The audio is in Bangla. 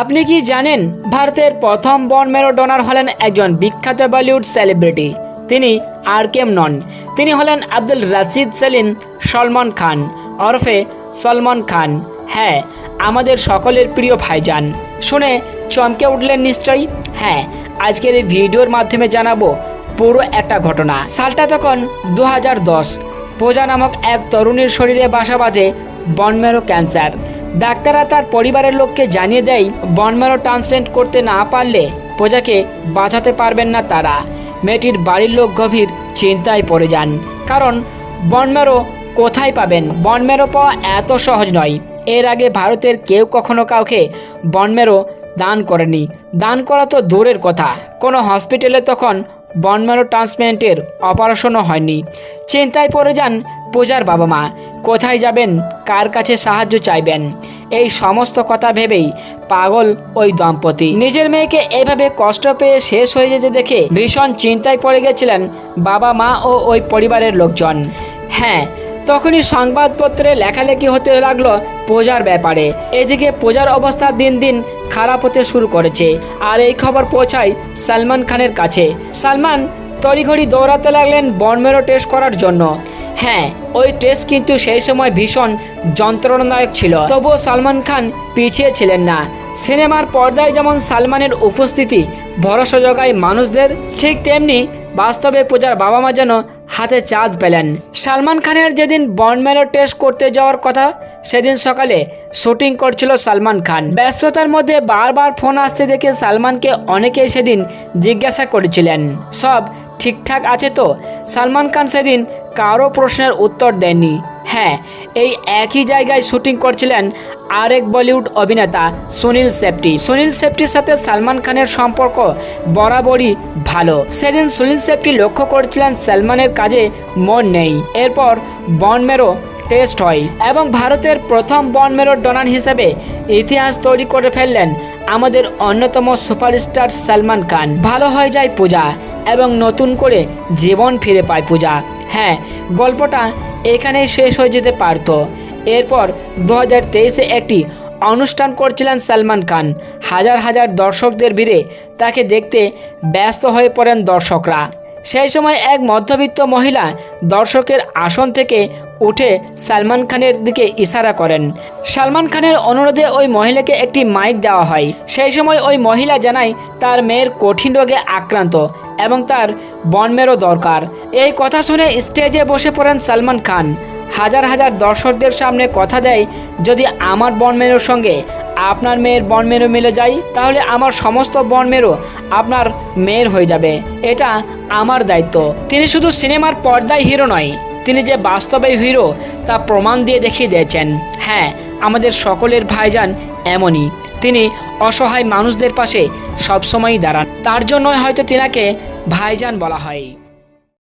আপনি কি জানেন, ভারতের প্রথম বন মেরো ডোনার হলেন একজন বিখ্যাত বলিউড সেলিব্রিটি। তিনি আর কেম নন। তিনি হলেন আব্দুল রাশিদ সেলিম সলমান খান। ওরফে সলমান খান। হ্যাঁ আমাদের সকলের প্রিয় ভাইজান। শুনে চমকে উঠলেন নিশ্চয়ই? হ্যাঁ আজকের এই ভিডিওর মাধ্যমে জানাব পুরো একটা ঘটনা। সালটা তখন দু হাজার দশ নামক এক তরুণীর শরীরে বাসা বাঁধে বনমেরো ক্যান্সার। ডাক্তাররা তার পরিবারের লোককে জানিয়ে দেয় বনমেরো ট্রান্সপ্লান্ট করতে না পারলে প্রজাকে বাঁচাতে পারবেন না তারা। মেয়েটির বাড়ির লোক গভীর চিন্তায় পড়ে যান। কারণ বনমেরো কোথায় পাবেন? বনমেরো পাওয়া এত সহজ নয়। এর আগে ভারতের কেউ কখনো কাউকে বনমেরো দান করেনি। দান করা তো দূরের কথা। কোনো হসপিটালে তখন বনমেরো ট্রান্সপ্লান্টের অপারেশনও হয়নি। চিন্তায় পড়ে যান পূজার বাবা মা। কোথায় যাবেন, কার কাছে সাহায্য চাইবেন, এই সমস্ত কথা ভেবেই পাগল ওই দম্পতি। নিজের মেয়েকে এভাবে কষ্ট পেয়ে শেষ হয়ে যেতে দেখে ভীষণ চিন্তায় পড়ে গেছিলেন বাবা মা ও ওই পরিবারের লোকজন। হ্যাঁ তখনই সংবাদপত্রে লেখালেখি হতে লাগল পূজার ব্যাপারে। এদিকে পূজার অবস্থা দিন দিন খারাপ হতে শুরু করেছে। আর এই খবর পৌঁছায় সালমান খানের কাছে। সালমান তড়িঘড়ি দৌড়াতে লাগলেন বনমেরো টেস্ট করার জন্য। হ্যাঁ ওই টেস্ট কিন্তু সেই সময় ভীষণ যন্ত্রণাদায়ক ছিল। তবুও সালমান খান পিছিয়ে ছিলেন না। সিনেমার পর্দায় যেমন সালমানের উপস্থিতি ভরসা জোগায় মানুষদের, ঠিক তেমনি বাস্তবে পূজার বাবা মা যেন হাতে চাঁদ পেলেন। সালমান খানের যেদিন বনমেরো টেস্ট করতে যাওয়ার কথা, সেদিন সকালে শুটিং করছিল সালমান খান। ব্যস্ততার মধ্যে বারবার ফোন আসতে দেখে সালমানকে অনেকেই সেদিন জিজ্ঞাসা করেছিলেন। সব ঠিকঠাক আছে তো? সালমান খান সেদিন কারও প্রশ্নের উত্তর দেননি। হ্যাঁ এই একই জায়গায় শুটিং করছিলেন আরেক বলিউড অভিনেতা সুনীল শেট্টি। সুনীল শেট্টির সাথে সালমান খানের সম্পর্ক বরাবরই ভালো। সেদিন সুনীল শেট্টি লক্ষ্য করেছিলেন সালমানের কাজে মন নেই। এরপর বনমেরো টেস্ট হয় এবং ভারতের প্রথম বনমেরো ডোনার হিসেবে ইতিহাস তৈরি করে ফেললেন আমাদের অন্যতম সুপারস্টার সালমান খান। ভালো হয়ে যায় পূজা। এবং নতুন করে জীবন ফিরে পায় পূজা। হ্যাঁ গল্পটা এখানেই শেষ হয়ে যেতে পারত। এরপর দু হাজার তেইশে একটি অনুষ্ঠান করছিলেন সালমান খান। হাজার হাজার দর্শকদের ভিড়ে তাকে দেখতে ব্যস্ত হয়ে পড়েন দর্শকরা। সেই সময় এক মধ্যবিত্ত মহিলা দর্শকের আসন থেকে উঠে সালমান খানের দিকে ইশারা করেন। সালমান খানের অনুরোধে ওই মহিলাকে একটি মাইক দেওয়া হয়। সেই সময় ওই মহিলা জানায়, তার মেয়ের কঠিন রোগে আক্রান্ত। এবং তার বনমেরও দরকার। এই কথা শুনে স্টেজে বসে পড়েন সালমান খান। হাজার হাজার দর্শকদের সামনে কথা দেয়, যদি আমার বনমেরোর সঙ্গে আপনার মেয়ের বনমেরো মিলে যায়, তাহলে আমার সমস্ত বনমেরো আপনার মেয়ের হয়ে যাবে। এটা আমার দায়িত্ব। তিনি শুধু সিনেমার পর্দায় হিরো নয়, তিনি যে বাস্তবে হিরো তা প্রমাণ দিয়ে দেখিয়ে দিয়েছেন। হ্যাঁ আমাদের সকলের ভাইজান এমনই। তিনি অসহায় মানুষদের পাশে সবসময়ই দাঁড়ান। তার জন্যই হয়তো তিনাকে ভাইজান বলা হয়।